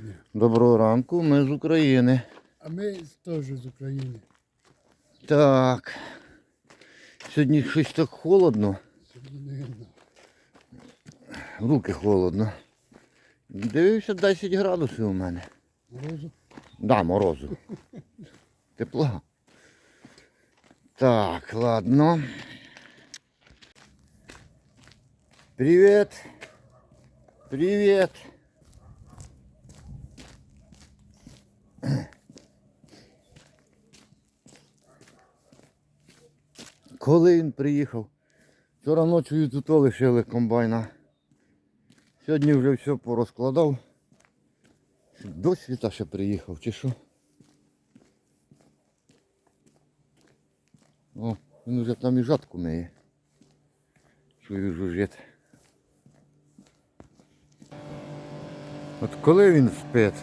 дня. Доброго ранку, ми з України. А ми теж з України. Так. Сьогодні щось так холодно, Сьогодні не видно. руки холодно. Дивився 10 градусів у мене. Морозу. Да, морозу. Тепла. Так, ладно. Привет. Привет. Коли він приїхав? Вчора ночою тут лишили комбайна. Сьогодні вже все порозкладав. До світа ще приїхав, чи що? О, він вже там і жатку миє. Чую жужжить. От коли він спить?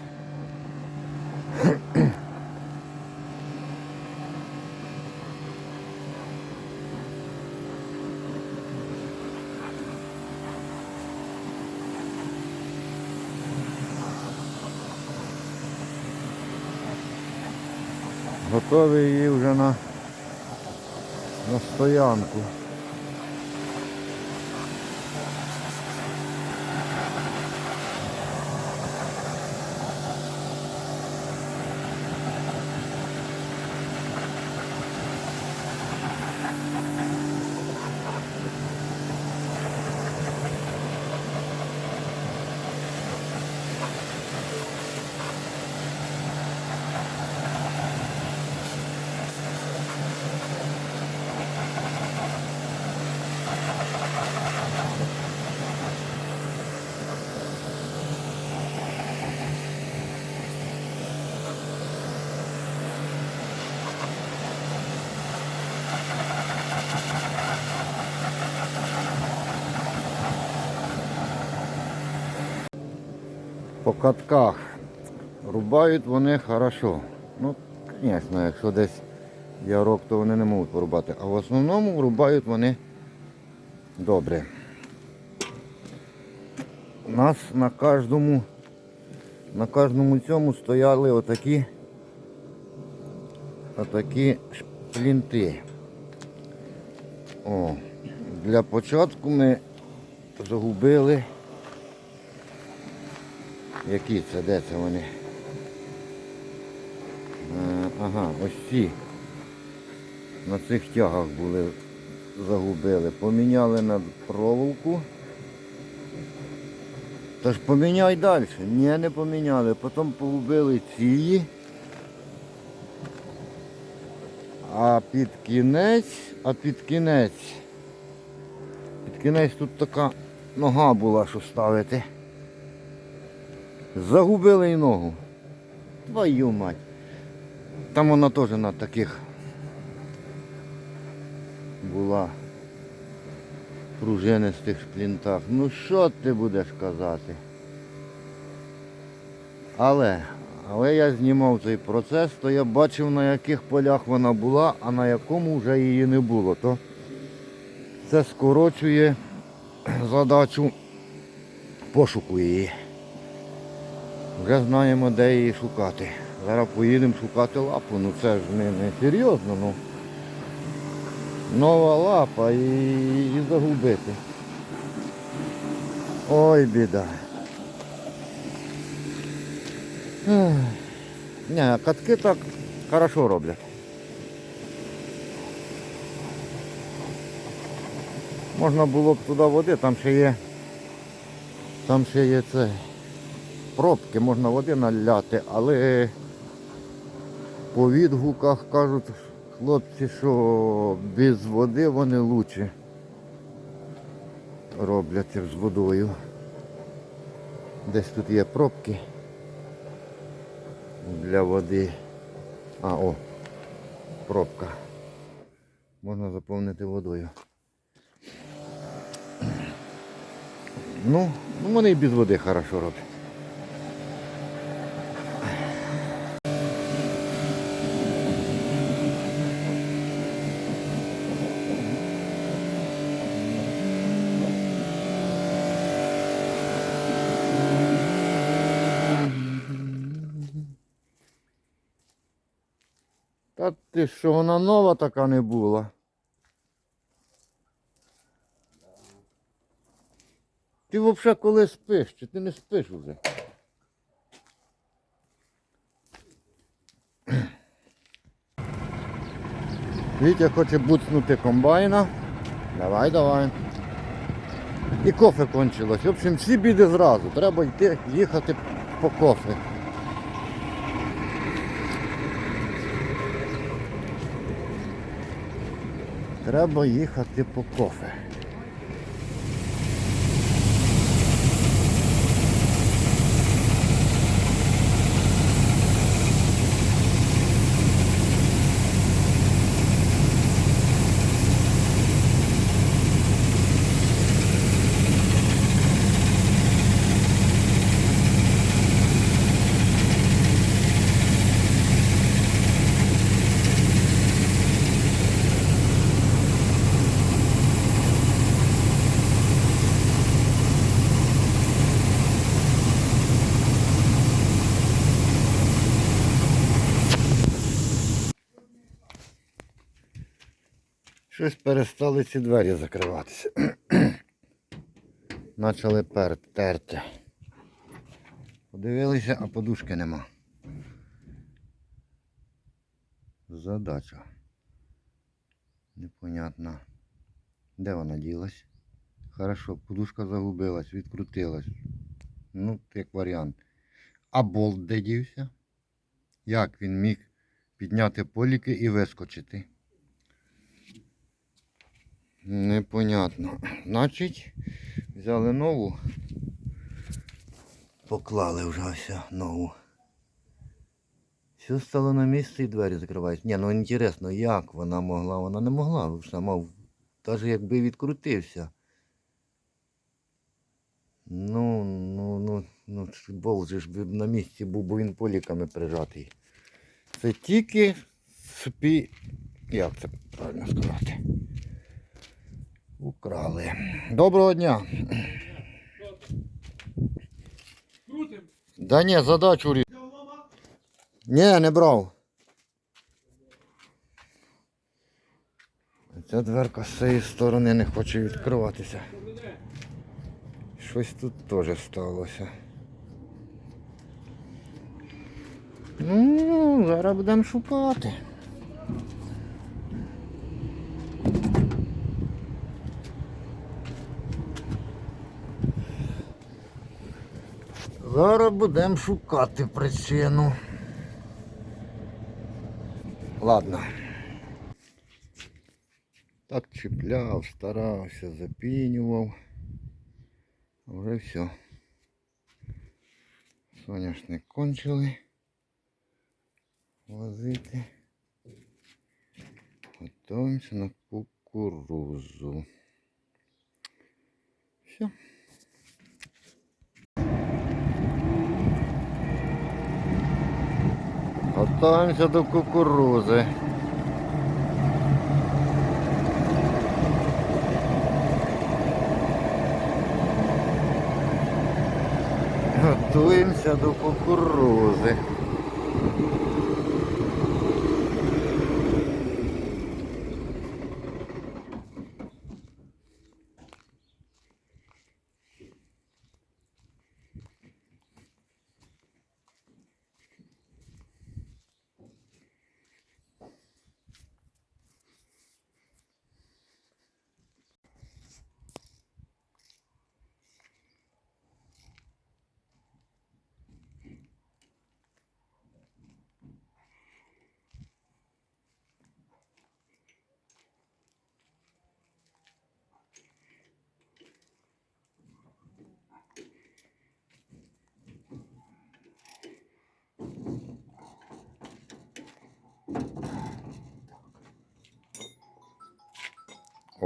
Готовий її вже на, на стоянку. По катках. Рубають вони хорошо. Ну, звісно, якщо десь ярок, то вони не можуть порубати. А в основному рубають вони добре. У нас на кожному на кожному цьому стояли отакі отакі шплінти. О, для початку ми загубили. Які це? Де це вони? Е, Ага, ось ці. На цих тягах були, загубили. Поміняли на проволоку. Та ж поміняй далі. Ні, не поміняли. Потім погубили ці. А під кінець, а під кінець. Під кінець тут така нога була, що ставити. Загубили і ногу. Твою мать. Там вона теж на таких була пружинистих шплінтах. Ну що ти будеш казати? Але, але я знімав цей процес, то я бачив на яких полях вона була, а на якому вже її не було. То це скорочує задачу пошуку її. Вже знаємо, де її шукати. Зараз поїдемо шукати лапу. Ну це ж не, не серйозно, ну. Нова лапа і, і загубити. Ой, біда. Ні, катки так хорошо роблять. Можна було б туди води, там ще є. Там ще є це пробки, можна води наляти, але по відгуках кажуть хлопці, що без води вони краще роблять з водою. Десь тут є пробки для води. А, о, пробка. Можна заповнити водою. Ну, ну вони і без води хорошо роблять. Та ти що, вона нова така не була. Ти взагалі коли спиш, чи ти не спиш вже? Вітя хоче буцнути комбайна. Давай, давай. І кофе кончилось. В общем, всі біди зразу. Треба йти їхати по кофе. Треба їхати по кофе. Щось перестали ці двері закриватися. Почали пертерти. Подивилися, а подушки нема. Задача. Непонятна. Де вона ділась? Хорошо, подушка загубилась, відкрутилась. Ну, як варіант. А болт де дівся? Як він міг підняти поліки і вискочити? Непонятно. Значить, взяли нову. Поклали вже ось нову. Все стало на місце і двері закриваються. Ні, ну інтересно, як вона могла? Вона не могла. Сама, навіть якби відкрутився. Ну, ну, ну, ну, болт же ж на місці був, бо він поліками прижатий. Це тільки спі... Як це правильно сказати? Украли. Доброго дня. Крутим. Да ні, задачу рі. Ні, не брав. Ця дверка з цієї сторони не хоче відкриватися. Щось тут теж сталося. Ну, зараз будемо шукати. Зараз будемо шукати причину. Ладно. Так чіпляв, старався, запінював. Вже все. Соняшник кончили. Возити. Готуємося на кукурузу. Все. Готуємося до кукурузи. Готуємося до кукурузи.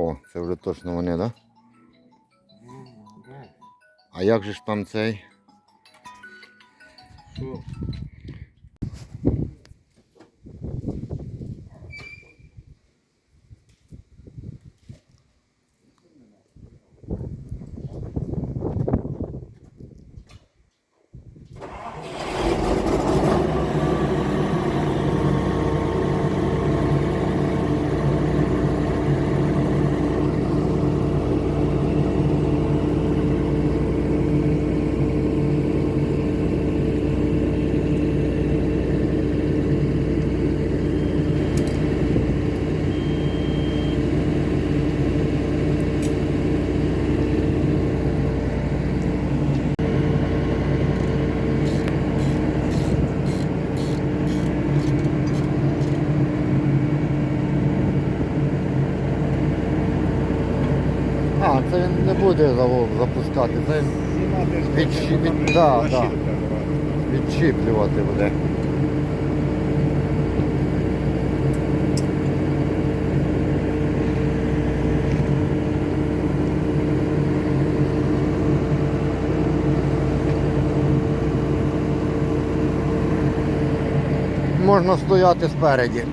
О, це вже точно вони, так? Да? А як же ж там цей? Що? Буде запускати, це там від- да, да. відчіплювати буде. Можна стояти спереді.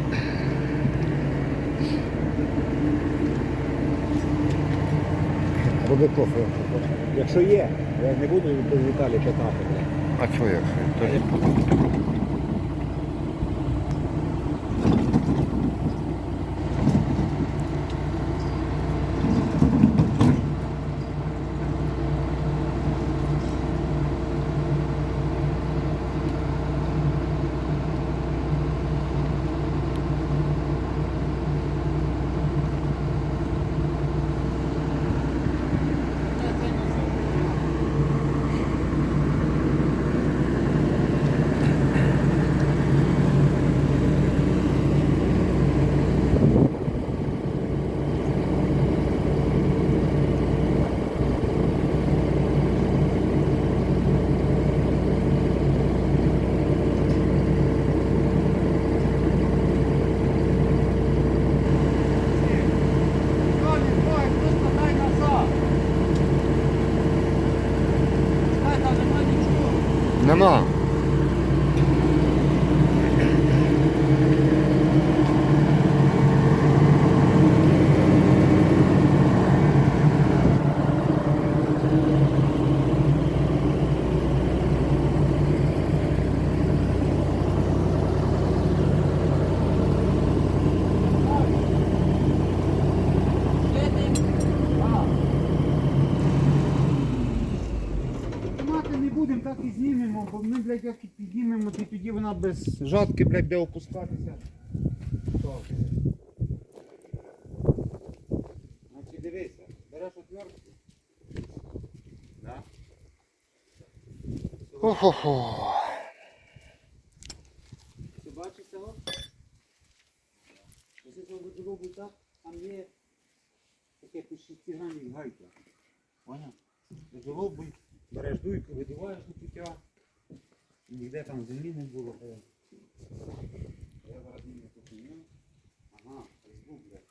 Кофе. Якщо є, я не буду без Віталія питати. А чого якщо? Тоді нема. Знімати не будемо, так і знімемо, бо ми, блядь, як і піднімемо, то тоді вона без жатки, блядь, буде опускатися. Так. Значить, дивися, береш отвертку. Да? Хо-хо-хо. Ти бачиш цього? Ось це зробить так, там є таке по 6 гайка. Поняв? Зробуй, береш дуйку, видуваєш до пуття. Ніде там землі не було. Я зараз не купив. Ага, Facebook, блядь.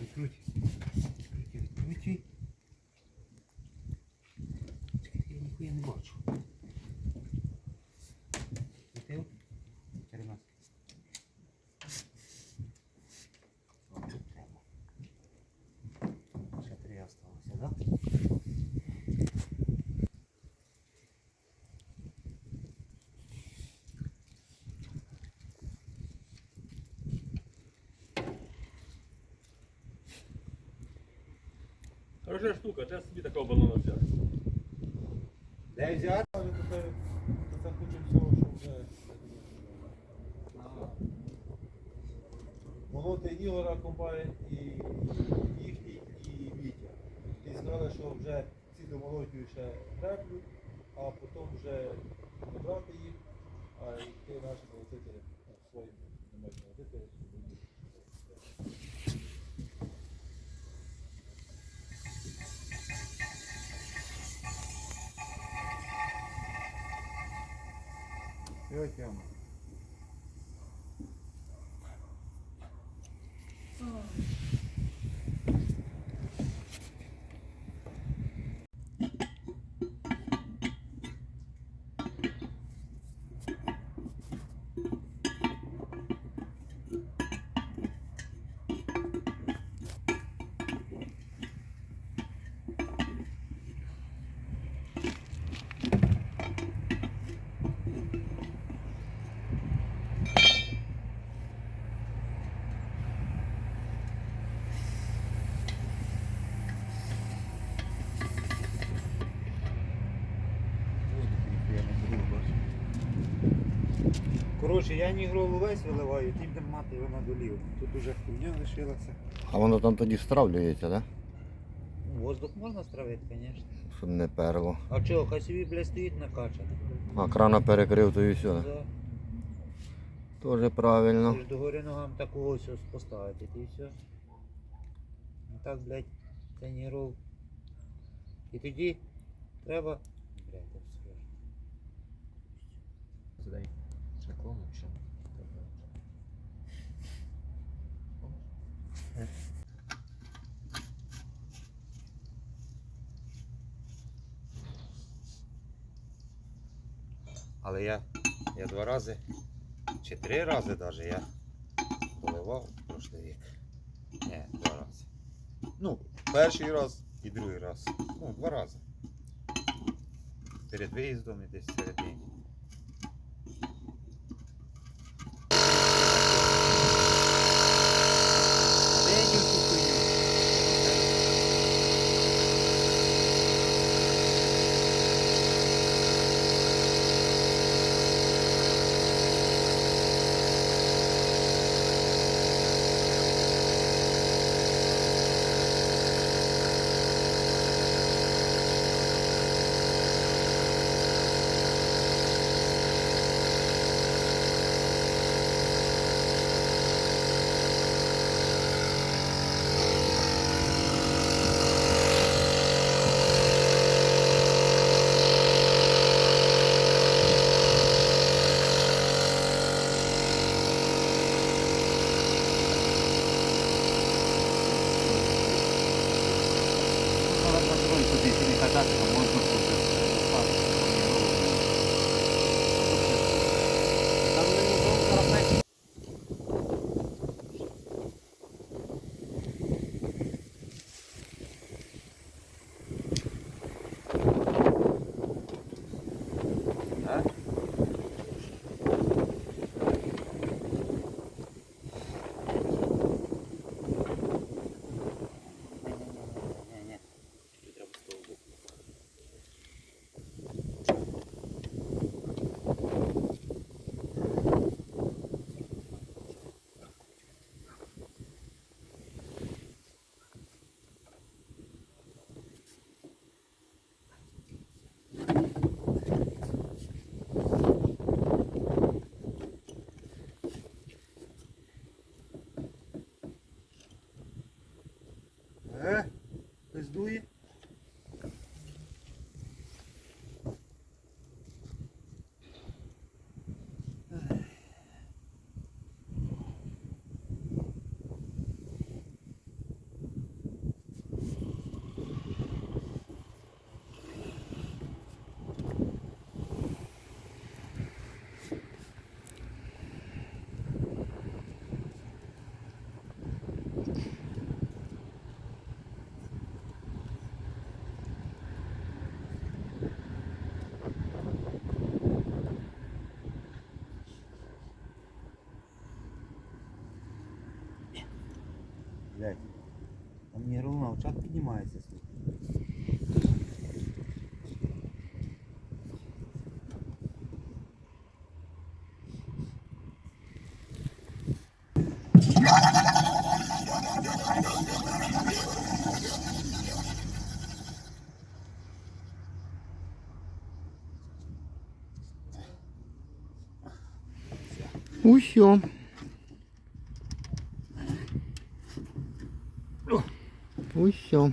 Відкруть. Відкруть, відкруть. Чекай, я ніхуя не бачу. Відкрив? Черемас. О, тут треба. Ще три осталося, да? Хороша штука, де собі такого балона взяти? Де взяти? Це куча всього, що вже молоти Ігора Комбай і їхній, і Вітя. І сказали, що вже ці домолотюють ще греблю, а потім вже не брати їх, а йти наші молотити ну, своїм не можна молотити. Його тема. Коротше, я нігрову весь виливаю, ті будемо мати його на долів. Тут уже хуйня лишилася. А воно там тоді стравлюється, так? Да? Ну, Воздух можна стравити, звісно. Щоб не перло. А чого, хай собі, бля, стоїть накачаний. А крана перекрив, то і все. Да? Да. Теж правильно. Ти ж догори ногам такого ось поставити, і все. Ну так, блядь, це нігров. І тоді треба. Блядь, так скажу. Але я, я два рази, чи три рази навіть я поливав прошлий рік. Ні, два рази. Ну, перший раз і другий раз. Ну, два рази. Перед виїздом і десь середині. пиздує. Там не ровно, а чат піднімається. слухай. 行。